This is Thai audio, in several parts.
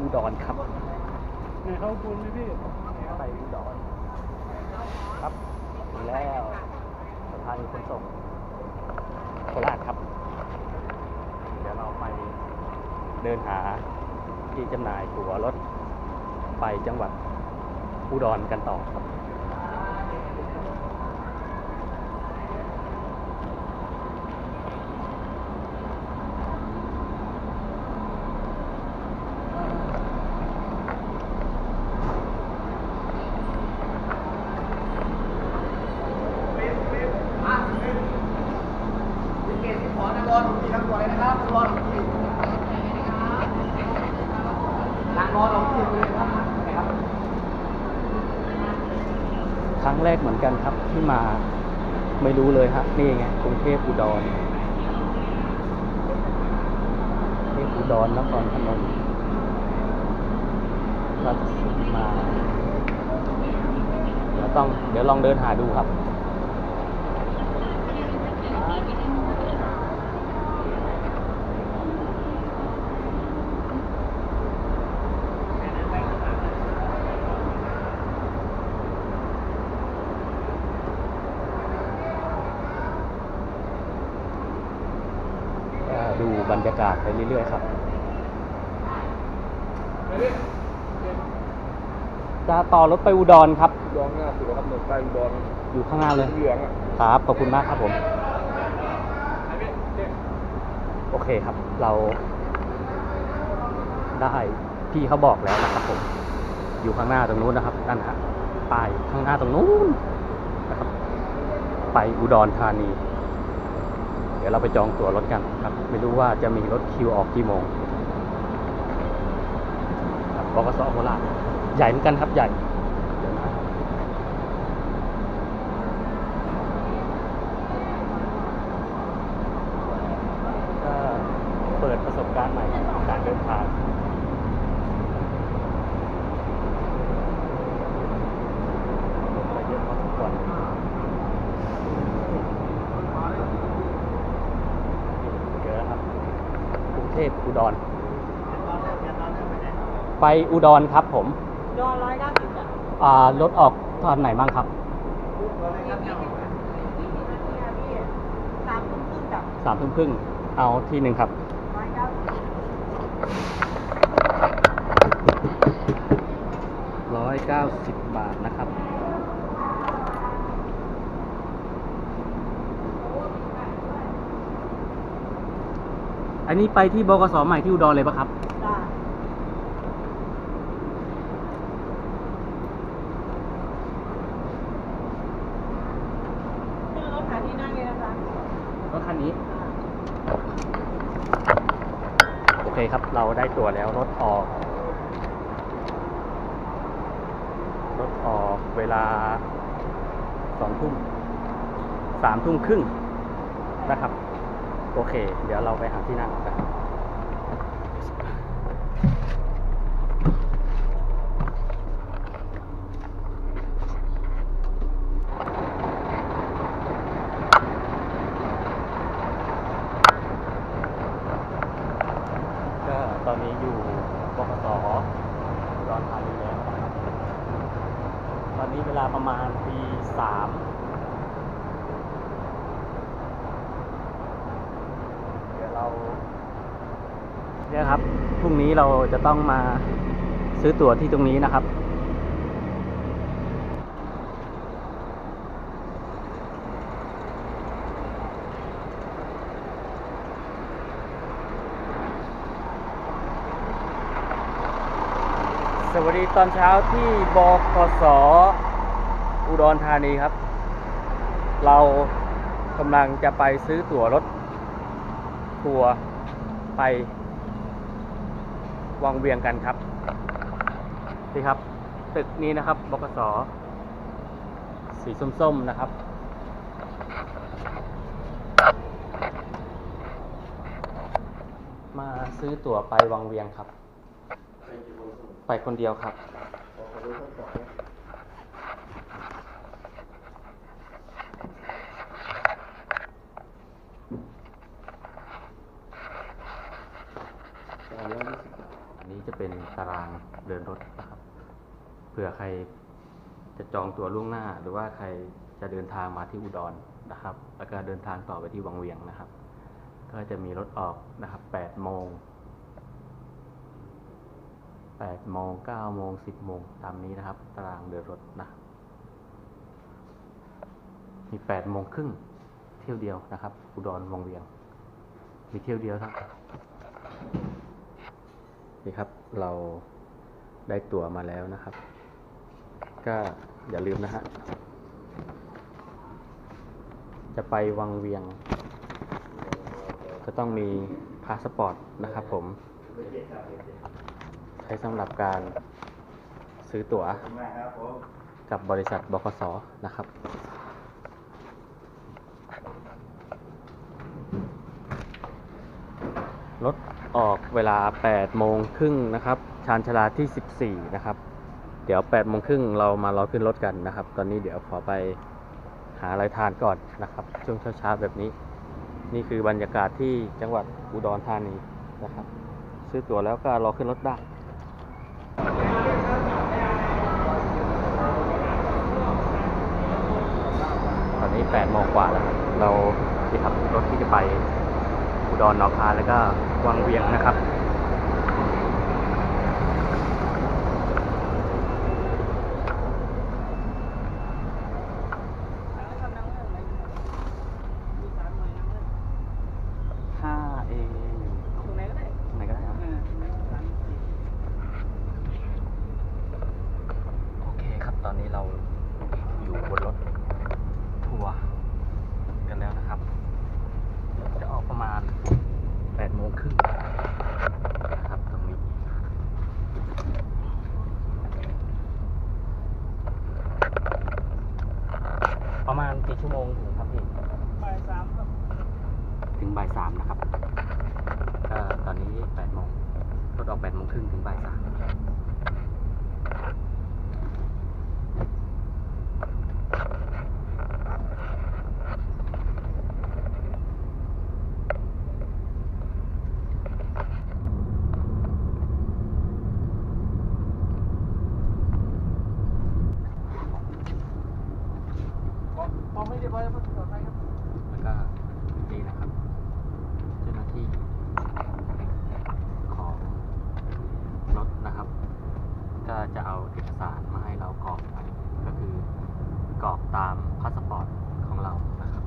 อุดรครับไหนเข้าบุญไหมพี่ไปอุดรครับถึงแล้วสถานีขนส่งโคราชครับ เดี๋ยวเราไปเดินหาที่จำหน่ายตั๋วรถไปจังหวัดอุดรกันต่อครับ ครั้งแรกเหมือนกันครับที่มาไม่รู้เลยฮะ นี่ไงกรุงเทพอุดรเทพอุดรนครพนมราชสีมาเดี๋ยวต้องเดี๋ยวลองเดินหาดูครับ ก็ดูบรรยากาศไป เรื่อยๆครับ จะต่อรถไปอุดรครับอุดรหน้าสุดครับหนึ่งไปอุดรอยู่ข้างหน้าเลย เหลืองอะ ครับ ขอบคุณมากครับผม โอเคครับ เราได้พี่เขาบอกแล้วนะครับผม อยู่ข้างหน้าตรงนู้นนะครับนั่นฮะป้ายข้างหน้าตรงนู้นนะครับ ไปอุดรธานี เดี๋ยวเราไปจองตั๋วรถกันครับ ไม่รู้ว่าจะมีรถคิวออกกี่โมงครับบกสโคราชใหญ่เหมือนกันครับใหญ่เดี๋ยวนะก็เปิดประสบการณ์ใหม่ของการเดินทาง ไปเยอะพอสมควรเจอแล้วครับ กรุงเท พอุดร ไปอุดรครับผมดอนร้อยเก้าสิบอะอ่ารถออกตอนไหนบ้างครับสามทุ่มครึ่งกับสามทุ่มครึ่งเอาที่หนึ่งครับ ร้อยเก้าสิบร้อยเก้าสิบบาทนะครับ อันนี้ไปที่บกสใหม่ที่อุดรเลยปะครับ จ้าขึ้นรถหาที่นั่งเลยนะคะรถคันนี้ โอเคครับ เราได้ตั๋วแล้วรถออก รถออกเวลาสองทุ่มสามทุ่มครึ่งนะครับ โอเค เดี๋ยวเราไปหาที่นั่งกันก็ตอนนี้อยู่บกสอุดอนธานีแล้ว ตอนนี้เวลาประมาณตีสาม เดี๋ยวเรา เนี่ยครับพรุ่งนี้เราจะต้องมาซื้อตั๋วที่ตรงนี้นะครับ สวัสดีตอนเช้าที่บกสอุดรธานีครับ เรากำลังจะไปซื้อตั๋วรถทัวร์ไป วังเวียงกันครับนี่ครับ ตึกนี้นะครับบกสสีส้มๆนะครับ มาซื้อตั๋วไปวังเวียงครับ ไปคนเดียวครับ เนี้จะเป็นตารางเดินรถนะครับเผื่อใครจะจองตัวล่วงหน้า หรือว่าใครจะเดินทางมาที่อุดรนะครับ แล้วก็เดินทางต่อไปที่วังเวียงนะครับ ก็จะมีรถออกนะครับ8โมง8โมง9โมง10โมงตามนี้นะครับ ตารางเดินรถนะ มี8โมงครึ่งเที่ยวเดียวนะครับ อุดรวังเวียง มีเที่ยวเดียวครับ นี่ครับเราได้ตั๋วมาแล้วนะครับ ก็อย่าลืมนะฮะจะไปวังเวียง ก็ต้องมีพาสปอร์ตนะครับผม ใช้สำหรับการซื้อตั๋วกับบริษัทบคสนะครับ รถ ออกเวลา8โมงครึ่งนะครับ ชานชาลาที่ 14 นะครับ เดี๋ยว8โมงครึ่งเรามารอขึ้นรถกันนะครับ ตอนนี้เดี๋ยวขอไปหาอะไรทานก่อนนะครับ ช่วงเช้าๆแบบนี้ นี่คือบรรยากาศที่จังหวัดอุดรธานีนะครับ ซื้อตั๋วแล้วก็รอขึ้นรถได้ตอนนี้8โมงกว่าแล้ว เราที่ขับรถที่จะไป อุดรหนองคายแล้วก็วังเวียงนะครับ ห้าเอ ตรงไหนก็ได้ ไหนก็ได้ครับ โอเคครับ ตอนนี้เราอยู่บนรถทัวร์กันแล้วนะครับ จะออกประมาณ8โมงครึ่งนะครับตรงนี้ ประมาณกี่ชั่วโมงถึงครับพี่ บ่ายสามครับ ถึงบ่ายสามนะครับ ก็ตอนนี้แปดโมงรถออกแปดโมงครึ่งถึงบ่ายสามแล้วก็นี่นะครับ เจ้าหน้าที่ของรถนะครับ ก็จะเอาเอกสารมาให้เรากรอกไว้ก็คือกรอกตามพาสปอร์ตของเรานะครับ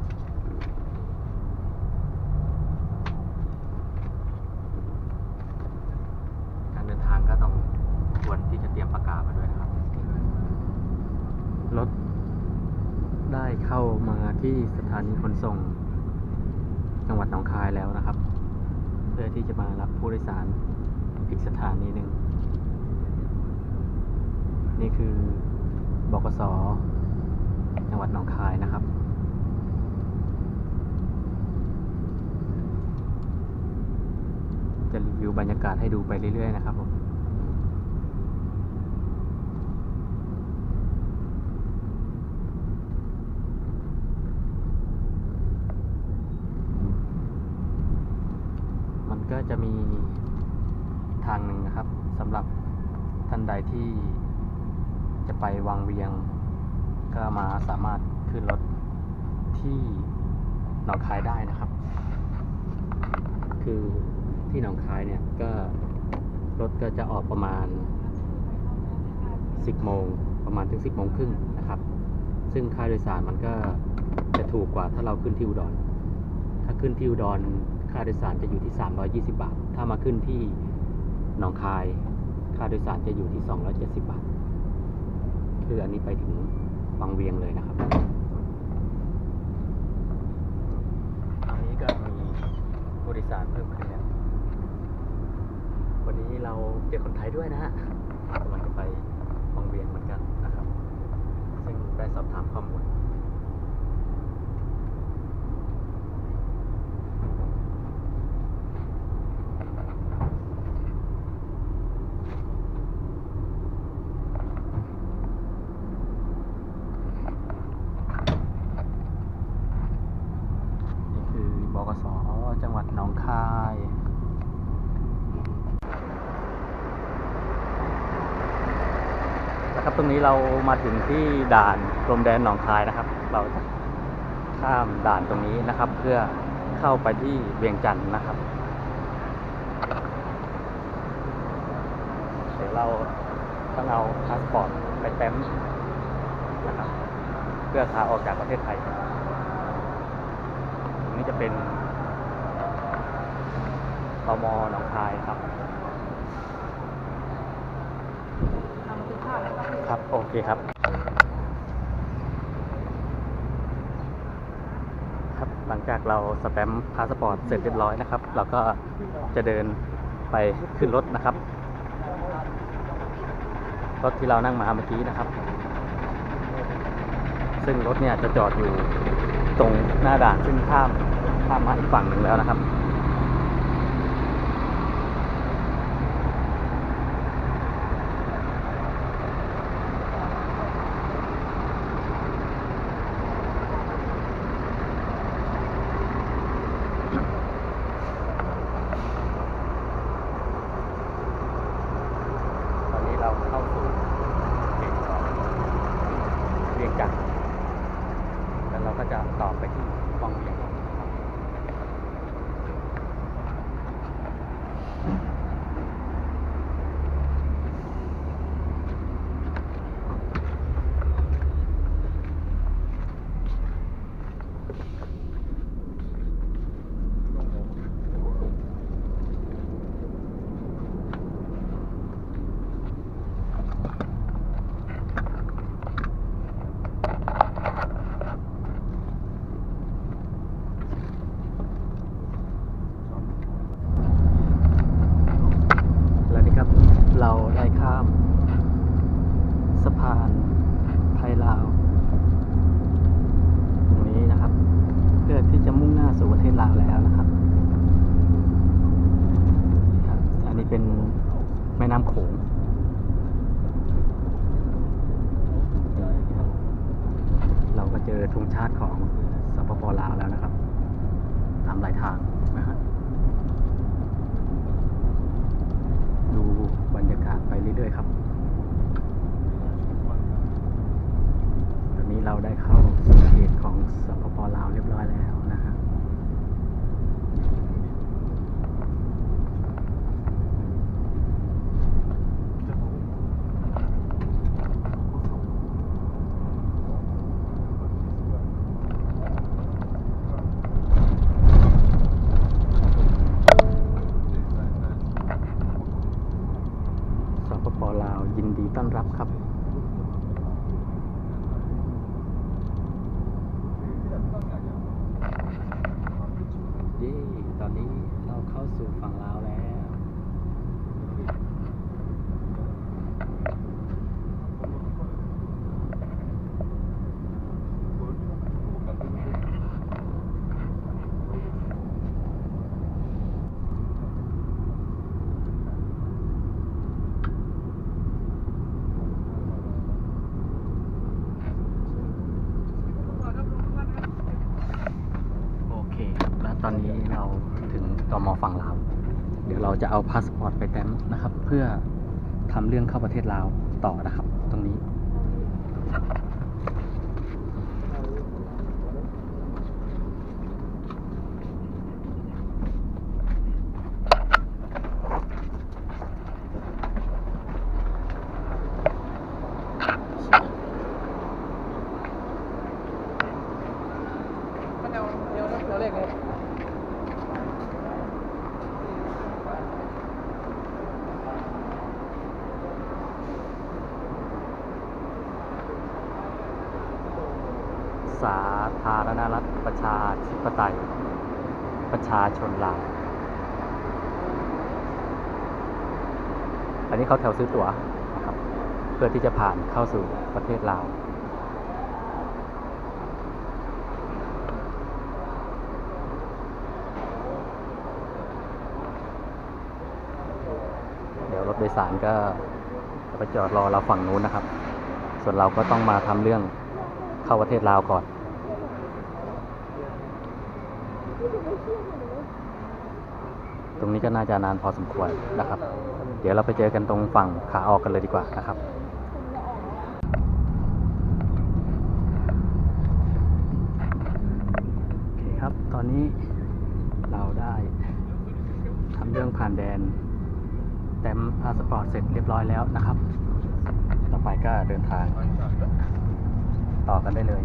การเดินทางก็ต้องควรที่จะเตรียมปากกามาด้วยนะครับ รถได้เข้ามาที่สถานีขน ส่งจังหวัดหนองคายแล้วนะครับ เพื่อที่จะมารับผู้โดยสารอีกสถานีหนึ่ง นี่คือบกสจังหวัดหนองคายนะครับจะรีวิวบรรยากาศให้ดูไปเรื่อยๆนะครับผม มันก็จะมีทางหนึ่งนะครับสำหรับ ที่จะไปวังเวียง ก็มาสามารถขึ้นรถที่หนองคายได้นะครับ คือที่หนองคายเนี่ยก็รถก็จะออกประมาณ 10โมงประมาณถึง 10โมงครึ่งนะครับ ซึ่งค่าโดยสารมันก็จะถูกกว่าถ้าเราขึ้นที่อุดร ถ้าขึ้นที่อุดรค่าโดยสารจะอยู่ที่ 320 บาท ถ้ามาขึ้นที่หนองคาย ค่าโดยสารจะอยู่ที่ 270 บาท คืออันนี้ไปถึงวังเวียงเลยนะครับ อันนี้ก็มีผู้โดยสารเพิ่มขึ้นแล้ว วันนี้เราเจอคนไทยด้วยนะฮะกำลังจะไปวังเวียงเหมือนกันนะครับ ซึ่งได้สอบถามข้อมูล นี่คือบกสจังหวัดหนองคาย นะครับ ตรงนี้ เรามาถึงที่ด่านพรมแดนหนองคายนะครับ เราจะข้ามด่านตรงนี้นะครับ เพื่อเข้าไปที่เวียงจันทร์นะครับเดี๋ยวเราต้องเอาพาสปอร์ตไปแต้มนะครับ เพื่อพาออกจากประเทศไทยตรงนี้จะเป็นตมหนองคายครับ ทำ ครับ โอเคครับ ครับ หลังจากเราสแตมป์พาสปอร์ตเสร็จเรียบร้อยนะครับ เราก็จะเดินไปขึ้นรถนะครับ รถที่เรานั่งมาเมื่อกี้นะครับ ซึ่งรถเนี่ยจะจอดอยู่ตรงหน้าด่านซึ่งข้ามข้ามมาอีกฝั่งหนึ่งแล้วนะครับ ตอนนี้เราเข้าสู่เขตของเวียงจันทร์แล้วเราก็ จะต่อไปที่วังเวียง จะเอาพาสปอร์ตไปแต้มนะครับ เพื่อทำเรื่องเข้าประเทศลาวต่อนะครับ ตรงนี้เอาเดี๋ยวเดี๋ยวเลขเลย สาธารณรัฐประชาธิปไตย ประชาชนลาว อั นี้เขาแถวซื้อตั๋วนะครับเพื่อที่จะผ่านเข้าสู่ประเทศลาวเดี๋ยวรถโดยสารก็ไปจอดรอเราฝั่งนู้นนะครับ ส่วนเราก็ต้องมาทำเรื่องเข้าประเทศลาวก่อน ตรงนี้ก็น่าจะนานพอสมควรนะครับ เดี๋ยวเราไปเจอกันตรงฝั่งขาออกกันเลยดีกว่านะครับโอเคครับตอนนี้เราได้ทำเรื่องผ่านแดนแต้มพาสปอร์ตเสร็จเรียบร้อยแล้วนะครับ ต่อไปก็เดินทาง ต่อกันได้เลย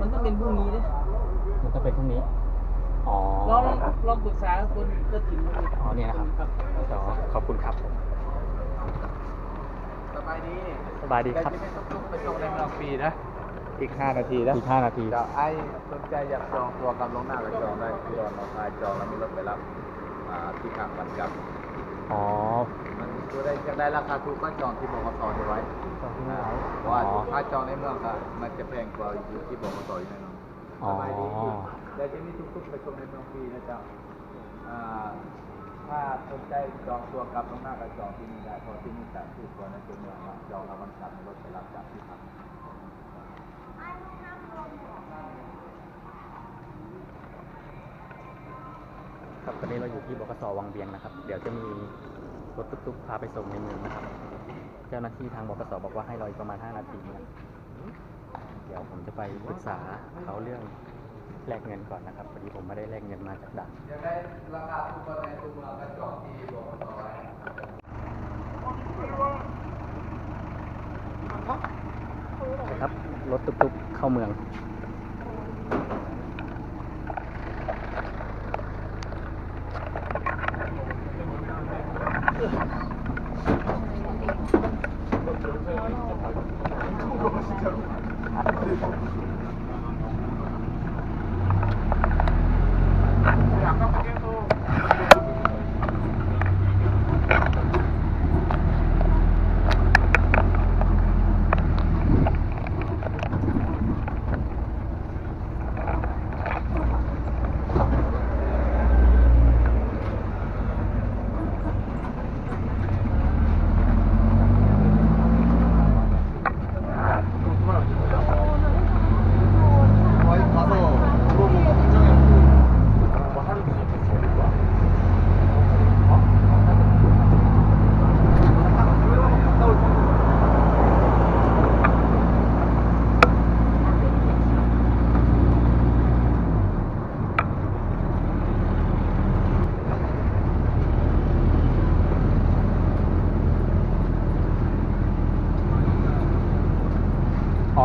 มันต้องเป็นพรุ่งนี้ด้วยมันต้องเป็นพรุ่งนี้ อ๋อลองลองปรึกษาคนเจ้าถิ่นดูอ๋อเนี่ยนะครับอ๋อขอบคุณครับ สบายดีสบายดีครับจะไม่ต้องลุกไปส่งในเมืองฟรีนะ อีก 5 นาทีนะอีกห้านาทีจะไอ้สนใจอยากจองตัวกับลวงหน้าก็จองได้ที่รอนอคายจองแล้วมีรถไปรับอ่าที่ข้างบันกับอ๋อ มันดูได้จะได้ราคาถูกก็จองที่บกสที่ไว้จองที่ไหนอ่าเพราะว่าถ้าจองในเมืองก็มันจะแพงกว่าอยู่ที่บกสอยู่แน่นอนอ๋อสบายดีแต่ที่นี่ทุกๆไปชมในเมืองฟรีนะจ๊ะอ่าถ้าสนใจจองตัวกับลวงหน้าก็จองที่นี่ได้เพราะที่นี่จะถูกกว่าในตัวเมืองจองแล้วมันกลับในรถไปรับจากที่พักครับตอนนี้เราอยู่ที่บกสวังเวียงนะครับ เดี๋ยวจะมี รถตุ๊กๆพาไปส่งในเมืองนะครับ เจ้าหน้าที่ทางบกสบอกว่าให้รออีกประมาณ 5 นาทีนะเดี๋ยวผมจะไปปรึกษาเขาเรื่องแลกเงินก่อนนะครับพอดีผมไม่ได้แลกเงินมาจากด่านอยากได้ราคาถูกกว่าในตัวเมืองก็จองที่บกสไว้ครับรถตุ๊กๆเข้าเมือง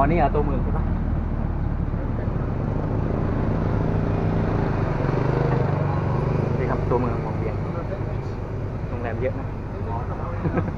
อ๋อนี่อะตัวเมืองใช่ปะนี่ครับตัวเมืองของเวียงโรงแรมเยอะนะ